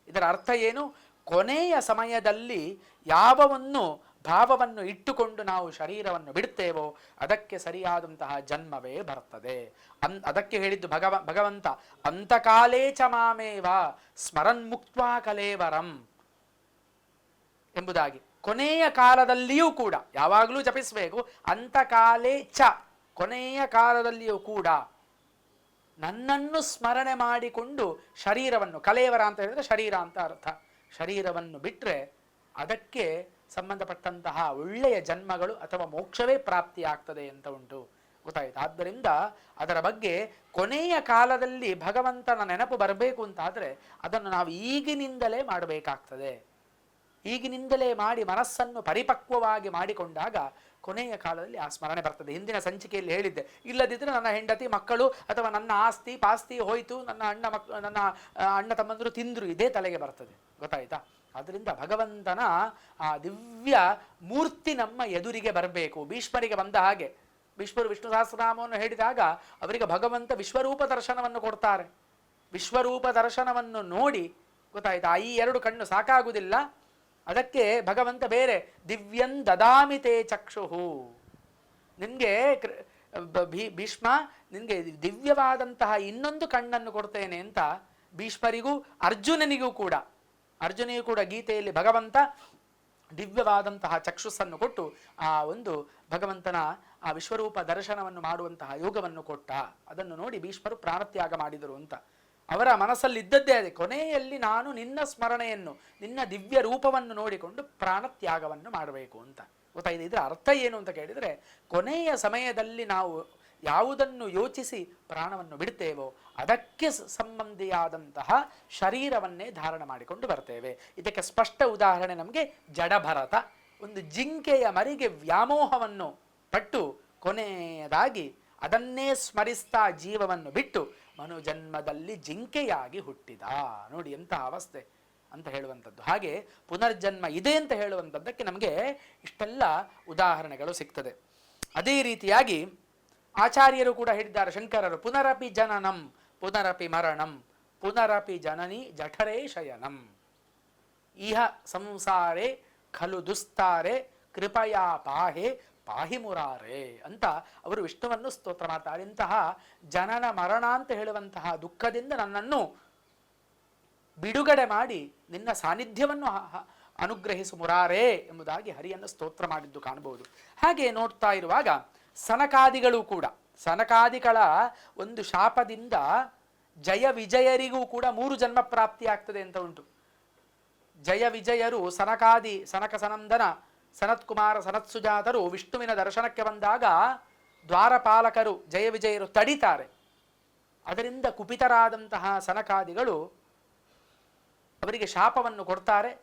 ಇದರ ಅರ್ಥ ಏನು? ಕೊನೆಯ ಸಮಯದಲ್ಲಿ ಯಾವವನ್ನು ಭಾವವನ್ನು ಇಟ್ಟುಕೊಂಡು ನಾವು ಶರೀರವನ್ನು ಬಿಡುತ್ತೇವೋ ಅದಕ್ಕೆ ಸರಿಯಾದಂತಹ ಜನ್ಮವೇ ಬರ್ತದೆ. ಅನ್ ಅದಕ್ಕೆ ಹೇಳಿದ್ದು ಭಗವ, ಭಗವಂತ, ಅಂತಕಾಲೇ ಚ ಮಾಮೇವ, ಸ್ಮರನ್ ಮುಕ್ತ್ವಾ ಕಲೇವರಂ. ಎಂಬುದಾಗಿ. ಕೊನೆಯ ಕಾಲದಲ್ಲಿಯೂ ಕೂಡ, ಯಾವಾಗಲೂ ಜಪಿಸಬೇಕು, ಅಂತಕಾಲೇ ಚ ಕೊನೆಯ ಕಾಲದಲ್ಲಿಯೂ ಕೂಡ ನನ್ನನ್ನು ಸ್ಮರಣೆ ಮಾಡಿಕೊಂಡು ಶರೀರವನ್ನು, ಕಲೇವರ ಅಂತ ಹೇಳಿದ್ರೆ ಶರೀರ ಅಂತ ಅರ್ಥ. ಶರೀರವನ್ನು ಬಿಟ್ಟರೆ ಅದಕ್ಕೆ ಸಂಬಂಧಪಟ್ಟಂತಹ ಒಳ್ಳೆಯ ಜನ್ಮಗಳು ಅಥವಾ ಮೋಕ್ಷವೇ ಪ್ರಾಪ್ತಿಯಾಗ್ತದೆ ಅಂತ ಉಂಟು. ಗೊತ್ತಾಯ್ತು? ಆದ್ದರಿಂದ ಅದರ ಬಗ್ಗೆ ಕೊನೆಯ ಕಾಲದಲ್ಲಿ ಭಗವಂತನ ನೆನಪು ಬರಬೇಕು ಅಂತಾದರೆ ಅದನ್ನು ನಾವು ಈಗಿನಿಂದಲೇ ಮಾಡಬೇಕಾಗ್ತದೆ. ಈಗಿನಿಂದಲೇ ಮಾಡಿ ಮನಸ್ಸನ್ನು ಪರಿಪಕ್ವವಾಗಿ ಮಾಡಿಕೊಂಡಾಗ ಕೊನೆಯ ಕಾಲದಲ್ಲಿ ಆ ಸ್ಮರಣೆ ಬರ್ತದೆ. ಹಿಂದಿನ ಸಂಚಿಕೆಯಲ್ಲಿ ಹೇಳಿದ್ದೆ ಇಲ್ಲದಿದ್ದರೆ ನನ್ನ ಹೆಂಡತಿ, ಮಕ್ಕಳು ಅಥವಾ ನನ್ನ ಆಸ್ತಿ, ಪಾಸ್ತಿ ಹೋಯಿತು, ನನ್ನ ಅಣ್ಣ ಮಕ್, ನನ್ನ ಅಣ್ಣ ತಮ್ಮಂದರು ತಿಂದರು, ಇದೇ ತಲೆಗೆ ಬರ್ತದೆ. ಗೊತ್ತಾಯ್ತಾ? ಅದರಿಂದ ಭಗವಂತನ ಆ ದಿವ್ಯ ಮೂರ್ತಿ ನಮ್ಮ ಎದುರಿಗೆ ಬರಬೇಕು. ಭೀಷ್ಮರಿಗೆ ಬಂದ ಹಾಗೆ. ಭೀಷ್ಮರು ವಿಷ್ಣು ಸಹಸ್ರನಾಮವನ್ನು ಹೇಳಿದಾಗ ಅವರಿಗೆ ಭಗವಂತ ವಿಶ್ವರೂಪ ದರ್ಶನವನ್ನು ಕೊಡ್ತಾರೆ. ವಿಶ್ವರೂಪ ದರ್ಶನವನ್ನು ನೋಡಿ ಗೊತ್ತಾಯ್ತಾ? ಈ ಎರಡು ಕಣ್ಣು ಸಾಕಾಗುವುದಿಲ್ಲ. ಅದಕ್ಕೆ ಭಗವಂತ ಬೇರೆ, ದಿವ್ಯಂ ದದಾಮಿತೇ ಚಕ್ಷುಹು. ನಿನಗೆ ಭೀಷ್ಮ ನಿನಗೆ ದಿವ್ಯವಾದಂತಹ ಇನ್ನೊಂದು ಕಣ್ಣನ್ನು ಕೊಡ್ತೇನೆ ಅಂತ ಭೀಷ್ಮರಿಗೂ ಅರ್ಜುನನಿಗೂ ಕೂಡ. ಅರ್ಜುನಿಗೂ ಕೂಡ ಗೀತೆಯಲ್ಲಿ ಭಗವಂತ ದಿವ್ಯವಾದಂತಹ ಚಕ್ಷುಸ್ಸನ್ನು ಕೊಟ್ಟು ಆ ಒಂದು ಭಗವಂತನ ಆ ವಿಶ್ವರೂಪ ದರ್ಶನವನ್ನು ಮಾಡುವಂತಹ ಯೋಗವನ್ನು ಕೊಟ್ಟ. ಅದನ್ನು ನೋಡಿ ಭೀಷ್ಮರು ಪ್ರಾಣತ್ಯಾಗ ಮಾಡಿದರು ಅಂತ. ಅವರ ಮನಸ್ಸಲ್ಲಿದ್ದದ್ದೇ ಅದೇ. ಕೊನೆಯಲ್ಲಿ ನಾನು ನಿನ್ನ ಸ್ಮರಣೆಯನ್ನು, ನಿನ್ನ ದಿವ್ಯ ರೂಪವನ್ನು ನೋಡಿಕೊಂಡು ಪ್ರಾಣತ್ಯಾಗವನ್ನು ಮಾಡಬೇಕು ಅಂತ. ಗೊತ್ತಾಗಿದೆ ಇದರ ಅರ್ಥ ಏನು ಅಂತ ಕೇಳಿದರೆ, ಕೊನೆಯ ಸಮಯದಲ್ಲಿ ನಾವು ಯಾವುದನ್ನು ಯೋಚಿಸಿ ಪ್ರಾಣವನ್ನು ಬಿಡ್ತೇವೋ ಅದಕ್ಕೆ ಸಂಬಂಧಿಯಾದಂತಹ ಶರೀರವನ್ನೇ ಧಾರಣ ಮಾಡಿಕೊಂಡು ಬರ್ತೇವೆ. ಇದಕ್ಕೆ ಸ್ಪಷ್ಟ ಉದಾಹರಣೆ ನಮಗೆ ಜಡಭರತ, ಒಂದು ಜಿಂಕೆಯ ಮರಿಗೆ ವ್ಯಾಮೋಹವನ್ನು ಪಟ್ಟು ಕೊನೆಯದಾಗಿ ಅದನ್ನೇ ಸ್ಮರಿಸ್ತಾ ಜೀವವನ್ನು ಬಿಟ್ಟು ಮನುಜನ್ಮದಲ್ಲಿ ಜಿಂಕೆಯಾಗಿ ಹುಟ್ಟಿದ. ನೋಡಿ ಎಂತಹ ಅವಸ್ಥೆ ಅಂತ ಹೇಳುವಂಥದ್ದು. ಹಾಗೆ ಪುನರ್ಜನ್ಮ ಇದೆ ಅಂತ ಹೇಳುವಂಥದ್ದಕ್ಕೆ ನಮಗೆ ಇಷ್ಟೆಲ್ಲ ಉದಾಹರಣೆಗಳು ಸಿಗ್ತದೆ. ಅದೇ ರೀತಿಯಾಗಿ ಆಚಾರ್ಯರು ಕೂಡ ಹೇಳಿದ್ದಾರೆ, ಶಂಕರರು, ಪುನರಪಿ ಜನನಂ, ಪುನರಪಿ ಮರಣಂ, ಪುನರಪಿ ಜನನಿ ಜಠರೇ ಶಯನಂ. ಇಹ ಸಂಸಾರೆ ಖಲು ದುಸ್ತಾರೆ, ಕೃಪಯಾ ಪಾಹೆ ಪಾಹಿ ಮುರಾರೆ ಅಂತ ಅವರು ವಿಷ್ಣುವನ್ನು ಸ್ತೋತ್ರ ಮಾಡ್ತಾರೆ. ಇಂತಹ ಜನನ ಮರಣ ಅಂತ ಹೇಳುವಂತಹ ದುಃಖದಿಂದ ನನ್ನನ್ನು ಬಿಡುಗಡೆ ಮಾಡಿ ನಿನ್ನ ಸಾನ್ನಿಧ್ಯವನ್ನು ಅನುಗ್ರಹಿಸು ಮುರಾರೆ ಎಂಬುದಾಗಿ ಹರಿಯನ್ನು ಸ್ತೋತ್ರ ಮಾಡಿದ್ದು ಕಾಣಬಹುದು. ಹಾಗೆ ನೋಡ್ತಾ ಇರುವಾಗ ಸನಕಾದಿಗಳು ಕೂಡ, ಸನಕಾದಿಗಳ ಒಂದು ಶಾಪದಿಂದ ಜಯ ವಿಜಯರಿಗೂ ಕೂಡ ಮೂರು ಜನ್ಮ ಪ್ರಾಪ್ತಿಯಾಗ್ತದೆ ಅಂತ ಉಂಟು. ಜಯ ವಿಜಯರು ಸನಕಾದಿ, ಸನಕ ಸನಂದನ ಸನತ್ಕುಮಾರ ಸನತ್ಸುಜಾತರು ವಿಷ್ಣುವಿನ ದರ್ಶನಕ್ಕೆ ಬಂದಾಗ ದ್ವಾರಪಾಲಕರು, ಜಯ ವಿಜಯರು ತಡಿತಾರೆ. ಅದರಿಂದ ಕುಪಿತರಾದಂತಹ ಸನಕಾದಿಗಳು ಅವರಿಗೆ ಶಾಪವನ್ನು ಕೊಡ್ತಾರೆ.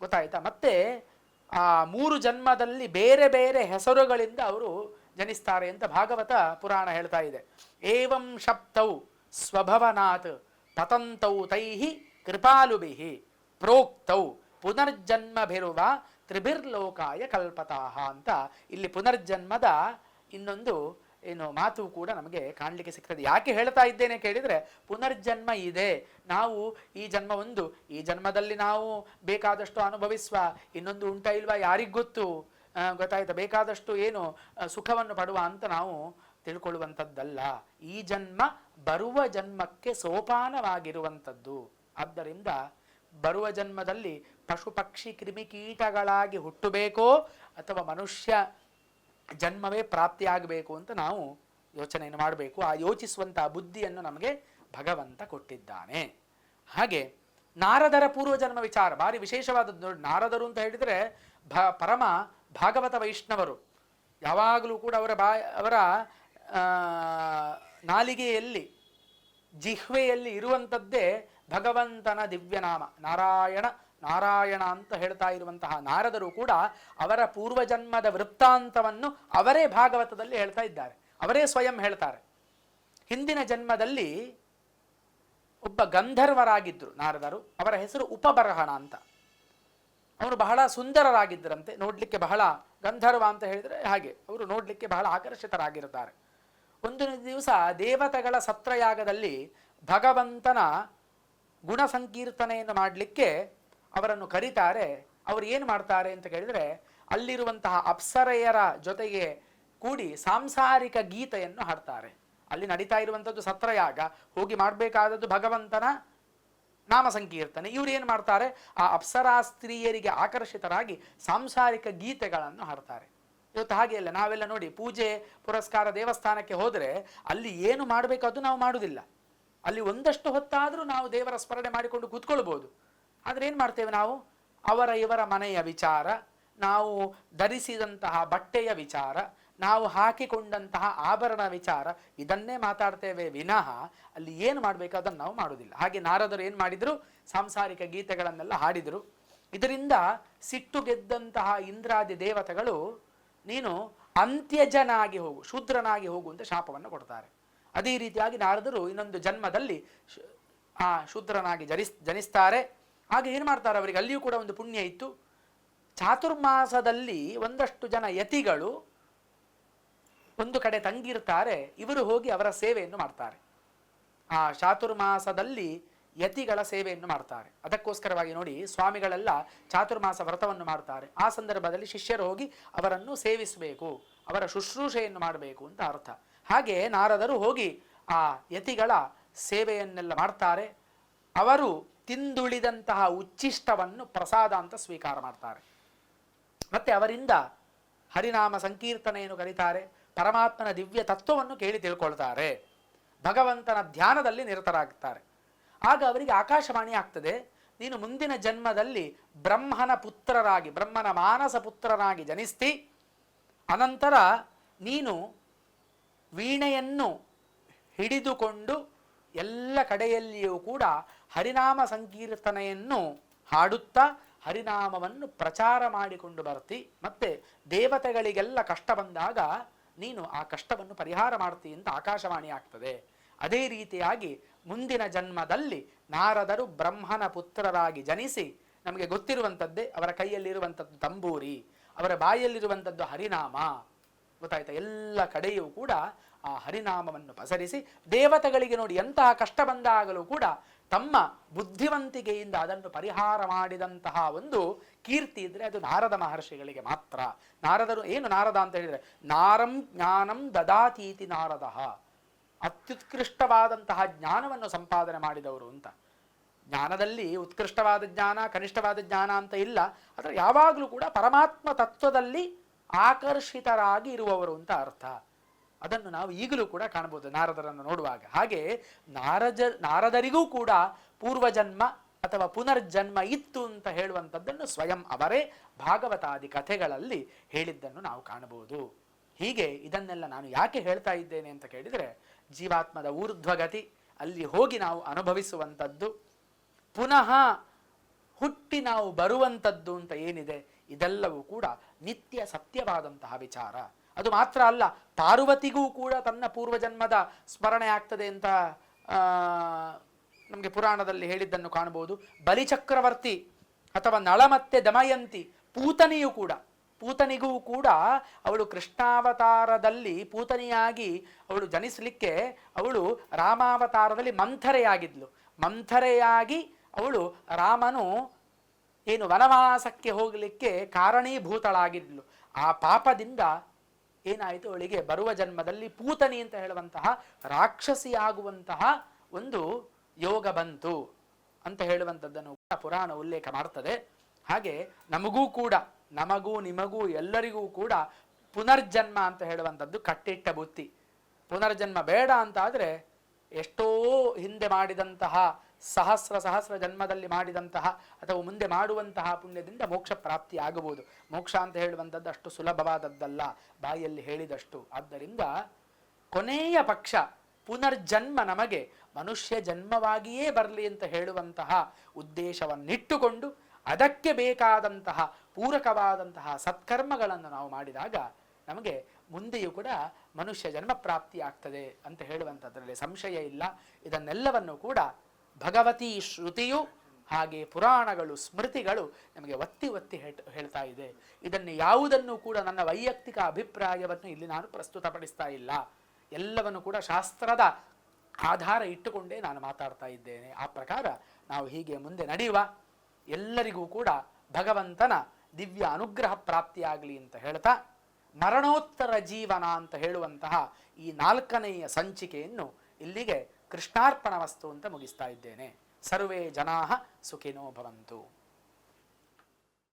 ಗೊತ್ತಾಯ್ತಾ? ಮತ್ತೆ ಆ ಮೂರು ಜನ್ಮದಲ್ಲಿ ಬೇರೆ ಬೇರೆ ಹೆಸರುಗಳಿಂದ ಅವರು ಜನಿಸ್ತಾರೆ ಅಂತ ಭಾಗವತ ಪುರಾಣ ಹೇಳ್ತಾ ಇದೆ. ಏವಂ ಶಪ್ತೌ ಸ್ವಭವನಾತ್ ಪತಂತೌ ತೈಹಿ ಕೃಪಾಲುಬಿಹಿ ಪ್ರೋಕ್ತೌ ಪುನರ್ಜನ್ಮಭಿರುವ ತ್ರಿಭಿರ್ಲೋಕಾಯ ಕಲ್ಪತಾಹ ಅಂತ ಇಲ್ಲಿ ಪುನರ್ಜನ್ಮದ ಇನ್ನೊಂದು ಏನು ಮಾತು ಕೂಡ ನಮಗೆ ಕಾಣಲಿಕ್ಕೆ ಸಿಗ್ತದೆ. ಯಾಕೆ ಹೇಳ್ತಾ ಇದ್ದೇನೆ ಕೇಳಿದರೆ ಪುನರ್ಜನ್ಮ ಇದೆ. ನಾವು ಈ ಜನ್ಮ ಒಂದು ಈ ಜನ್ಮದಲ್ಲಿ ನಾವು ಬೇಕಾದಷ್ಟು ಅನುಭವಿಸುವ ಇನ್ನೊಂದು ಉಂಟ ಇಲ್ವಾ ಯಾರಿಗ್ ಗೊತ್ತು? ಆ, ಗೊತ್ತಾಯ್ತಾ? ಬೇಕಾದಷ್ಟು ಏನು ಸುಖವನ್ನು ಪಡುವ ಅಂತ ನಾವು ತಿಳ್ಕೊಳ್ಳುವಂಥದ್ದಲ್ಲ. ಈ ಜನ್ಮ ಬರುವ ಜನ್ಮಕ್ಕೆ ಸೋಪಾನವಾಗಿರುವಂಥದ್ದು. ಆದ್ದರಿಂದ ಬರುವ ಜನ್ಮದಲ್ಲಿ ಪಶು ಪಕ್ಷಿ ಕ್ರಿಮಿಕೀಟಗಳಾಗಿ ಹುಟ್ಟಬೇಕೋ ಅಥವಾ ಮನುಷ್ಯ ಜನ್ಮವೇ ಪ್ರಾಪ್ತಿಯಾಗಬೇಕು ಅಂತ ನಾವು ಯೋಚನೆಯನ್ನು ಮಾಡಬೇಕು. ಆ ಯೋಚಿಸುವಂತಹ ಬುದ್ಧಿಯನ್ನು ನಮಗೆ ಭಗವಂತ ಕೊಟ್ಟಿದ್ದಾನೆ. ಹಾಗೆ ನಾರದರ ಪೂರ್ವಜನ್ಮ ವಿಚಾರ, ಭಾರಿ ವಿಶೇಷವಾದದ್ದು ನಾರದರು ಅಂತ ಹೇಳಿದರೆ ಭ, ಪರಮ ಭಾಗವತ ವೈಷ್ಣವರು ಯಾವಾಗಲೂ ಕೂಡ ಅವರ ಬಾ, ಅವರ ನಾಲಿಗೆಯಲ್ಲಿ, ಜಿಹ್ವೆಯಲ್ಲಿ ಇರುವಂಥದ್ದೇ ಭಗವಂತನ ದಿವ್ಯನಾಮ. ನಾರಾಯಣ ನಾರಾಯಣ ಅಂತ ಹೇಳ್ತಾ ಇರುವಂತಹ ನಾರದರು ಕೂಡ ಅವರ ಪೂರ್ವಜನ್ಮದ ವೃತ್ತಾಂತವನ್ನು ಅವರೇ ಭಾಗವತದಲ್ಲಿ ಹೇಳ್ತಾ ಇದ್ದಾರೆ. ಅವರೇ ಸ್ವಯಂ ಹೇಳ್ತಾರೆ. ಹಿಂದಿನ ಜನ್ಮದಲ್ಲಿ ಒಬ್ಬ ಗಂಧರ್ವರಾಗಿದ್ದರು ನಾರದರು. ಅವರ ಹೆಸರು ಉಪಬರಹಣ ಅಂತ. ಅವರು ಬಹಳ ಸುಂದರರಾಗಿದ್ದರಂತೆ, ನೋಡಲಿಕ್ಕೆ ಬಹಳ ಗಂಧರ್ವ ಅಂತ ಹೇಳಿದರೆ ಹಾಗೆ, ಅವರು ನೋಡಲಿಕ್ಕೆ ಬಹಳ ಆಕರ್ಷಿತರಾಗಿರುತ್ತಾರೆ. ಒಂದು ದಿವಸ ದೇವತೆಗಳ ಸತ್ರಯಾಗದಲ್ಲಿ ಭಗವಂತನ ಗುಣ ಸಂಕೀರ್ತನೆಯನ್ನು ಮಾಡಲಿಕ್ಕೆ ಅವರನ್ನು ಕರೀತಾರೆ. ಅವರು ಏನು ಮಾಡ್ತಾರೆ ಅಂತ ಕೇಳಿದರೆ, ಅಲ್ಲಿರುವಂತಹ ಅಪ್ಸರೆಯರ ಜೊತೆಗೆ ಕೂಡಿ ಸಾಂಸಾರಿಕ ಗೀತೆಯನ್ನು ಹಾಡ್ತಾರೆ. ಅಲ್ಲಿ ನಡೀತಾ ಇರುವಂಥದ್ದು ಸತ್ರಯಾಗ, ಹೋಗಿ ಮಾಡಬೇಕಾದದ್ದು ಭಗವಂತನ ನಾಮ ಸಂಕೀರ್ತನೆ ಇವ್ರು ಏನು ಮಾಡ್ತಾರೆ? ಆ ಅಪ್ಸರಾ ಸ್ತ್ರೀಯರಿಗೆ ಆಕರ್ಷಿತರಾಗಿ ಸಾಂಸಾರಿಕ ಗೀತೆಗಳನ್ನು ಹಾಡ್ತಾರೆ. ಇವತ್ತು ಹಾಗೆ ಅಲ್ಲ, ನಾವೆಲ್ಲ ನೋಡಿ ಪೂಜೆ, ಪುರಸ್ಕಾರ ದೇವಸ್ಥಾನಕ್ಕೆ ಹೋದರೆ ಅಲ್ಲಿ ಏನು ಮಾಡಬೇಕು ಅದು ನಾವು ಮಾಡುವುದಿಲ್ಲ ಅಲ್ಲಿ ಒಂದಷ್ಟು ಹೊತ್ತಾದರೂ ನಾವು ದೇವರ ಸ್ಮರಣೆ ಮಾಡಿಕೊಂಡು ಕೂತ್ಕೊಳ್ಬೋದು. ಆದರೆ ಏನು ಮಾಡ್ತೇವೆ ನಾವು? ಅವರ ಇವರ ಮನೆಯ ವಿಚಾರ, ನಾವು ಧರಿಸಿದಂತಹ ಬಟ್ಟೆಯ ವಿಚಾರ ನಾವು ಹಾಕಿಕೊಂಡಂತಹ ಆಭರಣ ವಿಚಾರ ಇದನ್ನೇ ಮಾತಾಡ್ತೇವೆ ವಿನಃ ಅಲ್ಲಿ ಏನು ಮಾಡಬೇಕು ಅದನ್ನು ನಾವು ಮಾಡುವುದಿಲ್ಲ ಹಾಗೆ ನಾರದರು ಏನು ಮಾಡಿದರು? ಸಾಂಸಾರಿಕ ಗೀತೆಗಳನ್ನೆಲ್ಲ ಹಾಡಿದರು. ಇದರಿಂದ ಸಿಟ್ಟು ಗೆದ್ದಂತಹ ಇಂದ್ರಾದಿ ದೇವತೆಗಳು ನೀನು ಅಂತ್ಯಜನಾಗಿ ಹೋಗು, ಶೂದ್ರನಾಗಿ ಹೋಗು ಅಂತ ಶಾಪವನ್ನು ಕೊಡ್ತಾರೆ. ಅದೇ ರೀತಿಯಾಗಿ ನಾರದರು ಇನ್ನೊಂದು ಜನ್ಮದಲ್ಲಿ ಆ, ಶೂದ್ರನಾಗಿ ಜನಿಸ್, ಜನಿಸ್ತಾರೆ. ಹಾಗೆ ಏನು ಮಾಡ್ತಾರೆ ಅವರಿಗೆ? ಅಲ್ಲಿಯೂ ಕೂಡ ಒಂದು ಪುಣ್ಯ ಇತ್ತು. ಚಾತುರ್ಮಾಸದಲ್ಲಿ ಒಂದಷ್ಟು ಜನ ಯತಿಗಳು ಒಂದು ಕಡೆ ತಂಗಿರ್ತಾರೆ, ಇವರು ಹೋಗಿ ಅವರ ಸೇವೆಯನ್ನು ಮಾಡ್ತಾರೆ. ಆ ಚಾತುರ್ಮಾಸದಲ್ಲಿ ಯತಿಗಳ ಸೇವೆಯನ್ನು ಮಾಡ್ತಾರೆ. ಅದಕ್ಕೋಸ್ಕರವಾಗಿ ನೋಡಿ, ಸ್ವಾಮಿಗಳೆಲ್ಲ ಚಾತುರ್ಮಾಸ ವ್ರತವನ್ನು ಮಾಡ್ತಾರೆ. ಆ ಸಂದರ್ಭದಲ್ಲಿ ಶಿಷ್ಯರು ಹೋಗಿ ಅವರನ್ನು ಸೇವಿಸಬೇಕು, ಅವರ ಶುಶ್ರೂಷೆಯನ್ನು ಮಾಡಬೇಕು ಅಂತ ಅರ್ಥ. ಹಾಗೆ ನಾರದರು ಹೋಗಿ ಆ ಯತಿಗಳ ಸೇವೆಯನ್ನೆಲ್ಲ ಮಾಡ್ತಾರೆ. ಅವರು ತಿಂದುಳಿದಂತಹ ಉಚ್ಚಿಷ್ಟವನ್ನು ಪ್ರಸಾದ ಅಂತ ಸ್ವೀಕಾರ ಮಾಡ್ತಾರೆ. ಮತ್ತೆ ಅವರಿಂದ ಹರಿನಾಮ ಸಂಕೀರ್ತನೆಯನ್ನು ಕರೀತಾರೆ. ಪರಮಾತ್ಮನ ದಿವ್ಯ ತತ್ವವನ್ನು ಕೇಳಿ ತಿಳ್ಕೊಳ್ತಾರೆ. ಭಗವಂತನ ಧ್ಯಾನದಲ್ಲಿ ನಿರತರಾಗ್ತಾರೆ. ಆಗ ಅವರಿಗೆ ಆಕಾಶವಾಣಿ ಆಗ್ತದೆ. ನೀನು ಮುಂದಿನ ಜನ್ಮದಲ್ಲಿ ಬ್ರಹ್ಮನ ಪುತ್ರರಾಗಿ, ಬ್ರಹ್ಮನ ಮಾನಸ ಪುತ್ರನಾಗಿ ಜನಿಸ್ತಿ. ಅನಂತರ ನೀನು ವೀಣೆಯನ್ನು ಹಿಡಿದುಕೊಂಡು ಎಲ್ಲ ಕಡೆಯಲ್ಲಿಯೂ ಕೂಡ ಹರಿನಾಮ ಸಂಕೀರ್ತನೆಯನ್ನು ಹಾಡುತ್ತಾ ಹರಿನಾಮವನ್ನು ಪ್ರಚಾರ ಮಾಡಿಕೊಂಡು ಬರ್ತಿ. ಮತ್ತೆ ದೇವತೆಗಳಿಗೆಲ್ಲ ಕಷ್ಟ ಬಂದಾಗ ನೀನು ಆ ಕಷ್ಟವನ್ನು ಪರಿಹಾರ ಮಾಡ್ತಿ ಅಂತ ಆಕಾಶವಾಣಿ ಆಗ್ತದೆ. ಅದೇ ರೀತಿಯಾಗಿ ಮುಂದಿನ ಜನ್ಮದಲ್ಲಿ ನಾರದರು ಬ್ರಹ್ಮನ ಪುತ್ರರಾಗಿ ಜನಿಸಿ ನಮಗೆ ಗೊತ್ತಿರುವಂಥದ್ದೇ ಅವರ ಕೈಯಲ್ಲಿರುವಂಥದ್ದು ತಂಬೂರಿ, ಅವರ ಬಾಯಲ್ಲಿರುವಂಥದ್ದು ಹರಿನಾಮ. ಗೊತ್ತಾಯ್ತಾ? ಎಲ್ಲ ಕಡೆಯೂ ಕೂಡ ಆ ಹರಿನಾಮವನ್ನು ಪಸರಿಸಿ ದೇವತೆಗಳಿಗೆ ನೋಡಿ ಎಂತಹ ಕಷ್ಟ ಬಂದಾಗಲೂ ಕೂಡ ತಮ್ಮ ಬುದ್ಧಿವಂತಿಕೆಯಿಂದ ಅದನ್ನು ಪರಿಹಾರ ಮಾಡಿದಂತಹ ಒಂದು ಕೀರ್ತಿ ಇದ್ರೆ ಅದು ನಾರದ ಮಹರ್ಷಿಗಳಿಗೆ ಮಾತ್ರ. ನಾರದರು ಏನು ನಾರದ ಅಂತ ಹೇಳಿದರೆ, ನಾರಂ ಜ್ಞಾನಂ ದದಾತೀತಿ ನಾರದ. ಅತ್ಯುತ್ಕೃಷ್ಟವಾದಂತಹ ಜ್ಞಾನವನ್ನು ಸಂಪಾದನೆ ಮಾಡಿದವರು ಅಂತ. ಜ್ಞಾನದಲ್ಲಿ ಉತ್ಕೃಷ್ಟವಾದ ಜ್ಞಾನ, ಕನಿಷ್ಠವಾದ ಜ್ಞಾನ ಅಂತ ಇಲ್ಲ. ಆದರೆ ಯಾವಾಗಲೂ ಕೂಡ ಪರಮಾತ್ಮ ತತ್ವದಲ್ಲಿ ಆಕರ್ಷಿತರಾಗಿ ಇರುವವರು ಅಂತ ಅರ್ಥ. ಅದನ್ನು ನಾವು ಈಗಲೂ ಕೂಡ ಕಾಣಬಹುದು, ನಾರದರನ್ನು ನೋಡುವಾಗ. ಹಾಗೆ ನಾರಜ, ನಾರದರಿಗೂ ಕೂಡ ಪೂರ್ವಜನ್ಮ ಅಥವಾ ಪುನರ್ಜನ್ಮ ಇತ್ತು ಅಂತ ಹೇಳುವಂಥದ್ದನ್ನು ಸ್ವಯಂ ಅವರೇ ಭಾಗವತಾದಿ ಕಥೆಗಳಲ್ಲಿ ಹೇಳಿದ್ದನ್ನು ನಾವು ಕಾಣಬಹುದು. ಹೀಗೆ ಇದನ್ನೆಲ್ಲ ನಾನು ಯಾಕೆ ಹೇಳ್ತಾ ಇದ್ದೇನೆ ಅಂತ ಕೇಳಿದರೆ, ಜೀವಾತ್ಮದ ಊರ್ಧ್ವಗತಿ, ಅಲ್ಲಿ ಹೋಗಿ ನಾವು ಅನುಭವಿಸುವಂಥದ್ದು, ಪುನಃ ಹುಟ್ಟಿ ನಾವು ಬರುವಂಥದ್ದು ಅಂತ ಏನಿದೆ, ಇದೆಲ್ಲವೂ ಕೂಡ ನಿತ್ಯ ಸತ್ಯವಾದಂತಹ ವಿಚಾರ. ಅದು ಮಾತ್ರ ಅಲ್ಲ, ತಾರುವತಿಗೂ ಕೂಡ ತನ್ನ ಪೂರ್ವಜನ್ಮದ ಸ್ಮರಣೆ ಆಗ್ತದೆ ಅಂತ ನಮಗೆ ಪುರಾಣದಲ್ಲಿ ಹೇಳಿದ್ದನ್ನು ಕಾಣಬಹುದು. ಬಲಿಚಕ್ರವರ್ತಿ ಅಥವಾ ನಳ ಮತ್ತೆ ದಮಯಂತಿ ಪೂತನಿಯೂ ಕೂಡ, ಪೂತನಿಗೂ ಕೂಡ ಅವಳು ಕೃಷ್ಣಾವತಾರದಲ್ಲಿ ಪೂತನಿಯಾಗಿ ಅವಳು ಜನಿಸಲಿಕ್ಕೆ ಅವಳು ರಾಮಾವತಾರದಲ್ಲಿ ಮಂಥರೆಯಾಗಿದ್ಲು. ಮಂಥರೆಯಾಗಿ ಅವಳು ರಾಮನು ಏನು ವನವಾಸಕ್ಕೆ ಹೋಗಲಿಕ್ಕೆ ಕಾರಣೀಭೂತಳಾಗಿದ್ಲು. ಆ ಪಾಪದಿಂದ ಏನಾಯಿತು? ಅವಳಿಗೆ ಬರುವ ಜನ್ಮದಲ್ಲಿ ಪೂತನಿ ಅಂತ ಹೇಳುವಂತಹ ರಾಕ್ಷಸಿಯಾಗುವಂತಹ ಒಂದು ಯೋಗ ಬಂತು ಅಂತ ಹೇಳುವಂಥದ್ದನ್ನು ಪುರಾಣ ಉಲ್ಲೇಖ ಮಾಡ್ತದೆ. ಹಾಗೆ ನಮಗೂ ಕೂಡ, ನಮಗೂ ನಿಮಗೂ ಎಲ್ಲರಿಗೂ ಕೂಡ ಪುನರ್ಜನ್ಮ ಅಂತ ಹೇಳುವಂಥದ್ದು ಕಟ್ಟಿಟ್ಟ ಬುತ್ತಿ. ಪುನರ್ಜನ್ಮ ಬೇಡ ಅಂತ ಆದರೆ ಎಷ್ಟೋ ಹಿಂದೆ ಮಾಡಿದಂತಹ ಸಹಸ್ರ ಸಹಸ್ರ ಜನ್ಮದಲ್ಲಿ ಮಾಡಿದಂತಹ ಅಥವಾ ಮುಂದೆ ಮಾಡುವಂತಹ ಪುಣ್ಯದಿಂದ ಮೋಕ್ಷ ಪ್ರಾಪ್ತಿ ಆಗಬಹುದು. ಮೋಕ್ಷ ಅಂತ ಹೇಳುವಂಥದ್ದು ಅಷ್ಟು ಸುಲಭವಾದದ್ದಲ್ಲ. ಬಾಯಲ್ಲಿ ಹೇಳಿದಷ್ಟು. ಆದ್ದರಿಂದ ಕೊನೆಯ ಪಕ್ಷ ಪುನರ್ಜನ್ಮ ನಮಗೆ ಮನುಷ್ಯ ಜನ್ಮವಾಗಿಯೇ ಬರಲಿ ಅಂತ ಹೇಳುವಂತಹ ಉದ್ದೇಶವನ್ನಿಟ್ಟುಕೊಂಡು ಅದಕ್ಕೆ ಬೇಕಾದಂತಹ ಪೂರಕವಾದಂತಹ ಸತ್ಕರ್ಮಗಳನ್ನು ನಾವು ಮಾಡಿದಾಗ ನಮಗೆ ಮುಂದೆಯೂ ಕೂಡ ಮನುಷ್ಯ ಜನ್ಮ ಪ್ರಾಪ್ತಿ ಆಗ್ತದೆ ಅಂತ ಹೇಳುವಂಥದ್ರಲ್ಲಿ ಸಂಶಯ ಇಲ್ಲ. ಇದನ್ನೆಲ್ಲವನ್ನು ಕೂಡ ಭಗವತಿ ಶ್ರುತಿಯು ಹಾಗೆ ಪುರಾಣಗಳು, ಸ್ಮೃತಿಗಳು ನಮಗೆ ಒತ್ತಿ ಒತ್ತಿ ಹೇಳ್- ಹೇಳ್ತಾ ಇದೆ. ಇದನ್ನು ಯಾವುದನ್ನು ಕೂಡ ನನ್ನ ವೈಯಕ್ತಿಕ ಅಭಿಪ್ರಾಯವನ್ನು ಇಲ್ಲಿ ನಾನು ಪ್ರಸ್ತುತಪಡಿಸ್ತಾ ಇಲ್ಲ. ಎಲ್ಲವನ್ನು ಕೂಡ ಶಾಸ್ತ್ರದ ಆಧಾರ ಇಟ್ಟುಕೊಂಡೇ ನಾನು ಮಾತಾಡ್ತಾ ಇದ್ದೇನೆ. ಆ ಪ್ರಕಾರ ನಾವು ಹೀಗೆ ಮುಂದೆ ನಡೆಯುವ ಎಲ್ಲರಿಗೂ ಕೂಡ ಭಗವಂತನ ದಿವ್ಯ ಅನುಗ್ರಹ ಪ್ರಾಪ್ತಿಯಾಗಲಿ ಅಂತ ಹೇಳ್ತಾ, ಮರಣೋತ್ತರ ಜೀವನ ಅಂತ ಹೇಳುವಂತಹ ಈ ನಾಲ್ಕನೆಯ ಸಂಚಿಕೆಯನ್ನು ಇಲ್ಲಿಗೆ ಕೃಷ್ಣಾರ್ಪಣ ವಸ್ತು ಅಂತ ಮುಗಿಸ್ತಾ ಇದ್ದೇನೆ. ಸರ್ವೇ ಜನಾ ಸುಖಿನೋ ಭವಂತು.